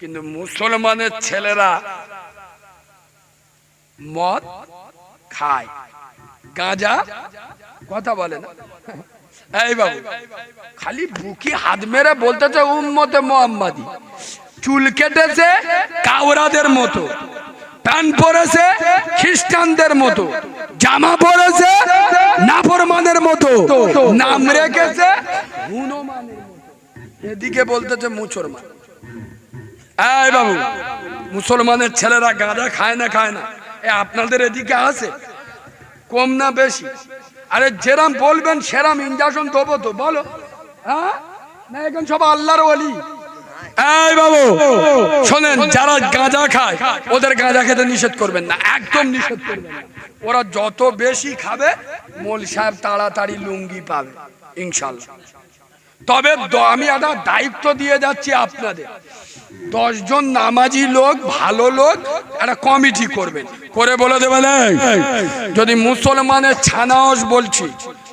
কিন্তু মুসলমানের ছেলেরা মদ খায়। গাঁজা কথা বলে না। এই বাবু, খালি বুকি হাত মেরে উম্মতে চুল কেটেছে কাওরাদের মতো, প্যান্ট পরেছে খ্রিস্টানদের মতো, জামা পরেছে নাফরমানের মতো, নাম রেখেছে এদিকে বলতেছে মুসলমান। এই বাবু, মুসলমানের ছেলেরা গাঁজা খায় না খায় না। এ আপনাদের এদিকে আছে? কম না বেশি? আরে যেরাম বলবেন, সেরাম ইঞ্জেকশন দেবো তো, বলো। হ্যাঁ? না, এখন সব আল্লাহর ওলি। এই বাবু, শোনেন, যারা গাঁজা খায়, ওদের গাঁজা খেতে নিষেধ করবেন না, একদম নিষেধ করবেন ওরা যত বেশি খাবে, মোল সাহেব তাড়াতাড়ি লুঙ্গি পাবে, ইনশাল্লাহ। তবে আমি একটা দায়িত্ব দিয়ে যাচ্ছি আপনাদের। দশজন নামাজি লোক, ভালো লোক, একটা কমিটি করবেন করে বলে দেবেন যদি মুসলমানের ছানাহস বলছি,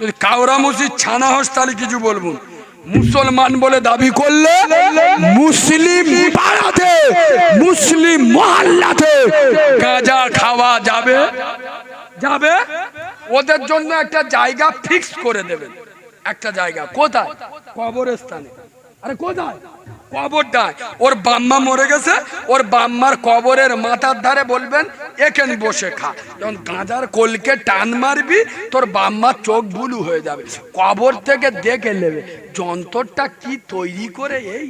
যদি কাউরা মসজিদ ছানাহস তাহলে কিছু বলব মুসলমান বলে দাবি করলে, মুসলিম পাড়াতে মুসলিম মহল্লাতে গাঁজা খাওয়া যাবে। যাবে? ওদের জন্য একটা জায়গা ফিক্স করে দেবেন। একটা জায়গা, কোথায়? কবরস্থানে। আরে কোথায়? কবরটায়। ওর বাম্মা মরে গেছে, ওর বাম্মার কবরের মাথার ধারে বলবেন, এখানে বসে খা। যখন গাঁজার কোলকে টান মারবি, তোর বাম্মার চোখ বুলু হয়ে যাবে। কবর থেকে দেখে নেবে, যন্ত্রটা কি তৈরি করে এই।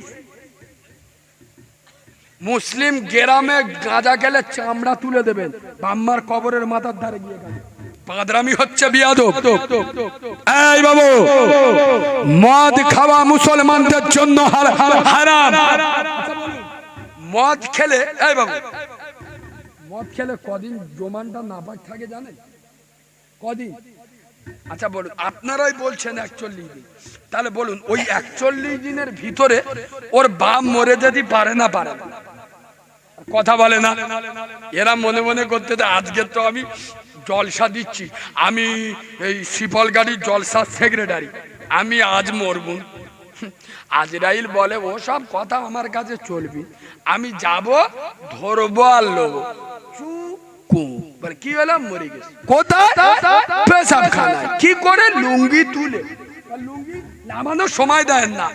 মুসলিম গ্রামে গাঁজা গেলে চামড়া তুলে দেবেন, বাম্মার কবরের মাথার ধারে গিয়ে পাদরামি হচ্ছে বিয়াদব। এই বাবু, মদ খাওয়া মুসলমানদের জন্য হার- হার- হারাম। মদ খেলে, এই বাবু, মদ খেলে কদিন জমানটা নাপাক থাকে জানেন? কদিন? আচ্ছা বলুন, আপনারাই বলছেন একচল্লিশ দিন। তাহলে বলুন, ওই একচল্লিশ দিনের ভিতরে ওর বাপ মরে যেতে পারে না, পারে কথা বলে না। এরা মনে মনে করতে আজকে তো আমি জলসা দিচ্ছি। আমি এই শিপল গাড়ির জলসার সেক্রেটারি আমি আজ মরবো। আজরাইল বলে ও সব কথা আমার কাছে চলবি। আমি যাব ধরবো আর লোবো। কি হলাম মরে গেছে। কোথায়? পেশাব খানায় কি করে লুঙ্গি তুলে? লুঙ্গি নামানোর সময় দেন না।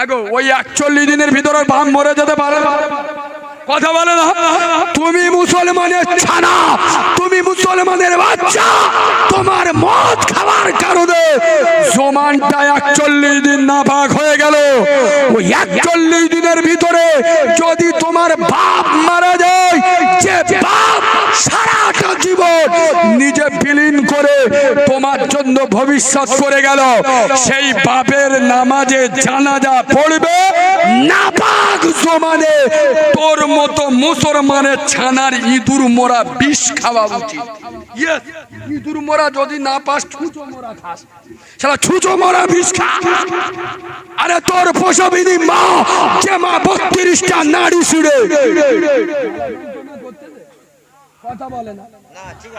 আগো ওই একচল্লিশ দিনের ভিতরে বাম মরে যেতে পারে। কথা বলে না? তুমি মুসলমানের বাচ্চা, তোমার মদ খাওয়ার কারণে জমানটা একচল্লিশ দিন না ভাগ হয়ে গেল। ওই একচল্লিশ দিনের ভিতরে যদি তোমার বাপ মারা করে তোমার জন্য ভবিষ্যৎ করে গেল। সেই বাপের নামাজে জানাজা পড়বে না পাক জমানে। তোর মতো মুসলমানের ছানার ইঁদুর মোরা বিষ খাওয়া উচিত। ইঁদুর মোরা যদি না পাস ছুঁচো মোরা খাস। সারা ছুঁচো মোরা বিষ খা। আরে তোর প্রসবিনী মা যে মা বত্রিশটা নারী ছুড়ে। কথা বলে না।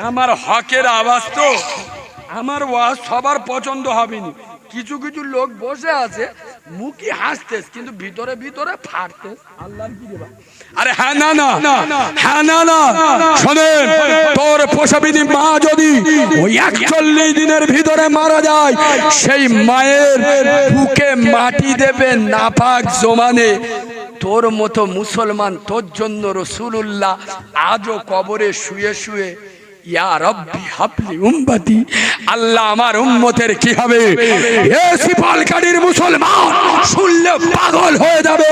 আমার হকের আওয়াজ তো। আমার ওয়াজ সবার পছন্দ হবেনি। কিছু কিছু লোক বসে আছে মুখি হাসতেস কিন্তু ভিতরে ভিতরে ফাটতেস আল্লাহর কি দেবা? আরে হ্যাঁ না না হ্যাঁ না না শোনেন। তোর প্রসবিনী মা যদি ওই একচল্লিশ দিনের ভিতরে মারা যায় সেই মায়ের বুকে মাটি দেবে নাপাক জমানে। তোর মতো মুসলমান, তোর জন্য রসুল্লাহ আজও কবরে শুয়ে শুয়ে আল্লাহ আমার উম্মতের হবে? মুসলমান হয়ে যাবে।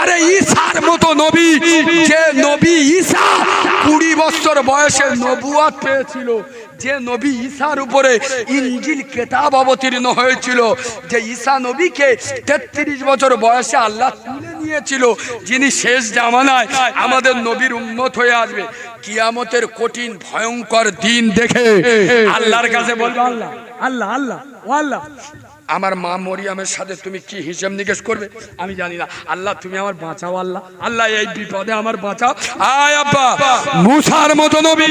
আরে মতো নবী, যে নবী কুড়ি বছর বয়সে পেয়েছিল, যে নবী ঈসার উপরে ইঞ্জিল কেতাব অবতীর্ণ হয়েছিল, যে ঈশা নবীকে তেত্রিশ বছর বয়সে আল্লাহ তুলে নিয়েছিল যিনি শেষ জামানায় আমাদের নবীর উন্মত হয়ে আসবে। কিয়ামতের কঠিন ভয়ঙ্কর দিন দেখে আল্লাহর কাছে বলব আল্লাহ আল্লাহ আল্লাহ আল্লাহ। আমার মা মরিয়ামের সাথে তুমি কি হিসেব নিকেশ করবে? আমি জানি না। আল্লাহ, তুমি আমার বাঁচাও, আল্লাহ। আল্লাহ, এই বিপদে আমার বাঁচাও। আয় আব্বা, মুসার মতো নবী।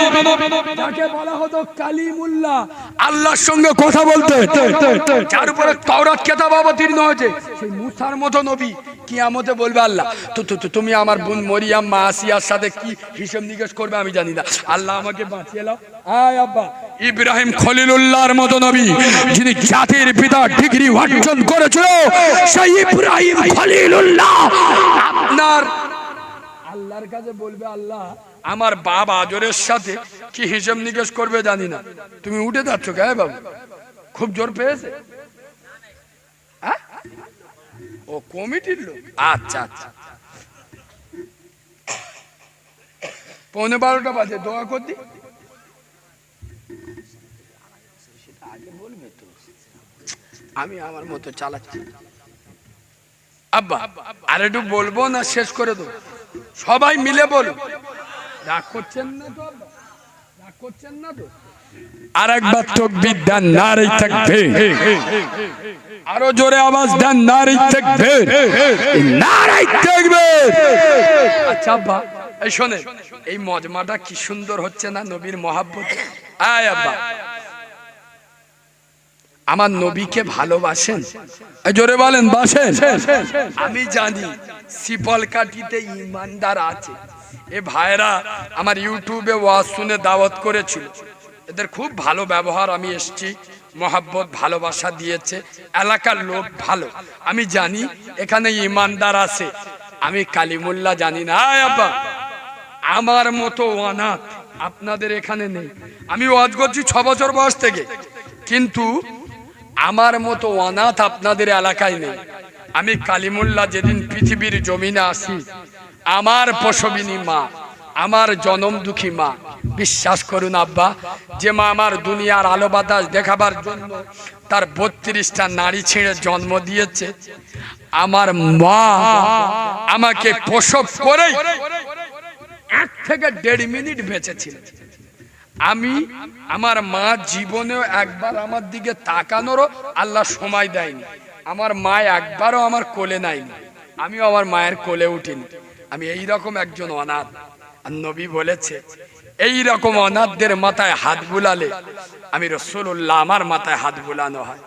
যাকে বলা হতো কালিমুল্লাহ। আল্লাহর সঙ্গে কথা বলতে। যার উপরে তওরাত, কেতাব অবতীর্ণ হয়েছে। সেই মুসার মতো নবী কিয়ামতে বলবে আল্লাহ, তো তুমি আমার বোন মরিয়াম মা আসিয়ার সাথে কি হিসেব নিকেশ করবে আমি জানি না। আল্লাহ আমাকে বাঁচিয়ে আব্বা ইব্রাহিম খলিলুল্লাহর মতো নবী, যিনি জাতির পিতা ডিগ্রি অর্জন করেছিল, সেই ইব্রাহিম খলিলুল্লাহ। আপনার আল্লাহর কাছে বলবে, আল্লাহ, আমার বাবা আজরের সাথে কি হিসেব নিকেশ করবে জানি না। তুমি উঠে যাচ্ছ কে বাবু? খুব জোর পেয়েছে? ও কমিটির লোক। আচ্ছা আচ্ছা। পৌনে বারোটা বাজে, দোয়া করতি সেটা আগে বলবে তো। আমি আমার মতো চালাচ্ছি আব্বা আর একটু বলব না শেষ করে দেবো। সবাই মিলে বলুন রাগ করছেন না তো রাগ করছেন না তো? আর একবার তকবির দেন নারী থাকবে আরও জোরে আওয়াজ দেন নারী থাকবে নারী থাকবে আচ্ছা আব্বা এই শোনে এই মজমাটা কি সুন্দর হচ্ছে না নবীর মহাব্বত? আয় আব্বা। আমার নবীকে ভালোবাসেন। জোরে বলেন বাসেন। আমি জানি সিপল কাটিতে ইমানদার আছে। এ ভাইরা আমার ইউটিউবে ওয়াজ শুনে দাওয়াত করেছিল। এদের খুব ভালো ব্যবহার আমি এসছি। মহাব্বত ভালোবাসা দিয়েছে। এলাকার লোক ভালো। আমি জানি এখানে ইমানদার আছে। আমি কালিমুল্লাহ জানি না আব্বা। আমার মতো অনাথ আপনাদের এখানে নেই। আমি ওয়াজ করছি ছ বছর বয়স থেকে। কিন্তু আমার মতো অনাথ আপনাদের এলাকায় নেই। আমি কালিমুল্লাহ যেদিন পৃথিবীর জমিনে আসি, আমার প্রসবিনী মা, আমার জনম দুঃখী মা, বিশ্বাস করুন আব্বা, যে মা আমার দুনিয়ার আলো বাতাস দেখাবার জন্য তার বত্রিশটা নারী ছিঁড়ে জন্ম দিয়েছে। আমার মা আমাকে প্রসব করেই এক থেকে দেড় মিনিট বেঁচেছিল। আমি, আমার মা জীবনেও একবার আমার দিকে তাকানোরও আল্লাহ সময় দেয়নি। আমার মা একবারও আমার কোলে নাইনি আমিও আমার মায়ের কোলে উঠিনি। আমি এই রকম একজন অনাথ। আর নবী বলেছে এই রকম অনাথদের মাথায় হাত বুলালে আমি রসুল্লাহ আমার মাথায় হাত বুলানো হয়।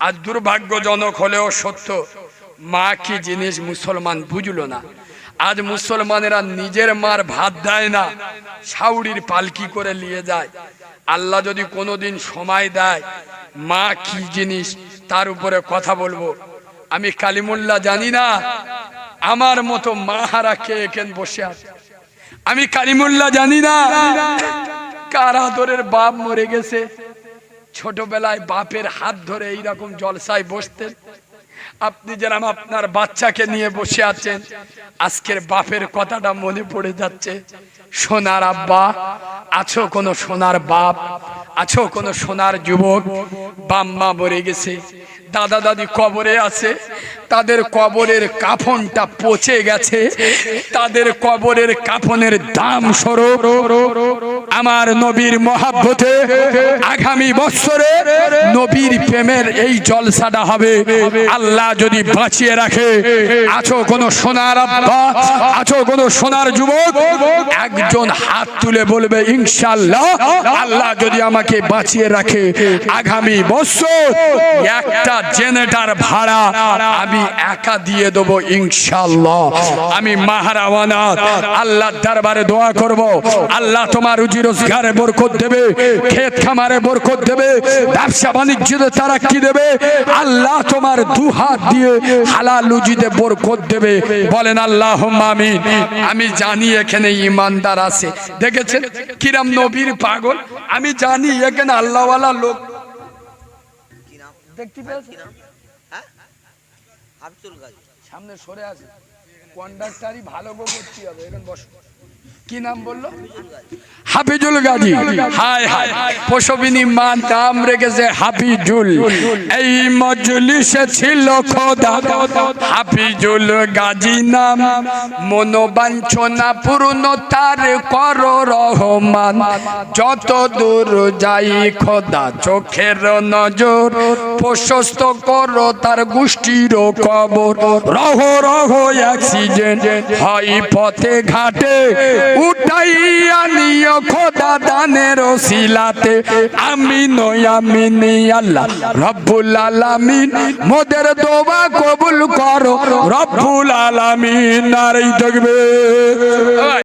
আর দুর্ভাগ্যজনক হলেও সত্য, মা কি জিনিস মুসলমান বুঝলো না। আজ মুসলমানেরা নিজের মার ভাত দেয় না সাউরির পালকি করে নিয়ে যায়। আল্লাহ যদি কোনোদিন সময় দেয়, মা কি জিনিস, তার উপরে কথা বলব। আমি কালিমুল্লাহ জানি না, আমার মতো মা হারা কে এখানে বসে আছে? আমি কালিমুল্লাহ জানি না, কার আদরের বাপ মরে গেছে? ছোটবেলায় বাপের হাত ধরে এইরকম জলসায় বসতেন আপনি যেরকম আপনার বাচ্চাকে নিয়ে বসে আছেন। আজকের বাপের কথাটা মনে পড়ে যাচ্ছে। সোনার আব্বা, আছো কোনো সোনার বাপ, আছো কোনো সোনার যুবক? বাম্মা মরে গেছে। দাদা, দাদি কবরে আছে। তাদের কবরের কাফনটা পচে গেছে। তাদের কবরের কাফনের দাম স্বরূপ আমার নবীর মহাব্বতে আগামী বছরে নবীর প্রেমের এই জলসাটা হবে। আল্লাহ যদি বাঁচিয়ে রাখে, আছো কোনো সোনার আব্বা, আছো কোনো সোনার যুবক, একজন হাত তুলে বলবে ইনশাল্লাহ আল্লাহ যদি আমাকে বাঁচিয়ে রাখে, আগামী বছর একটা জেনেটার ভাড়া আমি একা দিয়ে দেবো ইনশাল্লাহ আমি মাহারাওয়ানা আল্লাহ দরবারে দোয়া করব, আল্লাহ তোমার রুজি রোজগারে বরকত দেবে, ক্ষেত খামারে বরকত দেবে, ব্যবসা বাণিজ্যতে তারাক্কি দেবে? আল্লাহ তোমার দু হাত দিয়ে হালাল রুজিতে বরকত দেবে। বলেন আল্লাহ আমিন। আমি জানি এখানে ইমানদার আছে। দেখেছেন? কিরাম নবীর পাগল। আমি জানি এখানে আল্লাহওয়ালা লোক। দেখতে কি গাজী সামনে সরে আছে কন্ডাক্টারই ভালো গো করতে হবে। এখানে বসো। কি নাম বলল? হাফিজুল গাজী। হায় হায়। প্রসবিনী মা নাম রেখেছে হাফিজুল। এই মজলিসে ছিল খোদা। হাফিজুল গাজী নাম। মনোবাঞ্ছনা পূর্ণ তার কর রহমান। যত দূর যাই খোদা, চোখের নজর প্রশস্ত করো তার গোষ্ঠীর কবর। রহ রহ অ্যাক্সিডেন্ট হয় পথে ঘাটে। উঠাইয়া নিও খোদা দানের শিলাতে আমি নই, আমি নি আল্লাহ। রব্বুল আলামিন মোদের দোয়া কবুল করো। রব্বুল আলামিন নারী থাকবে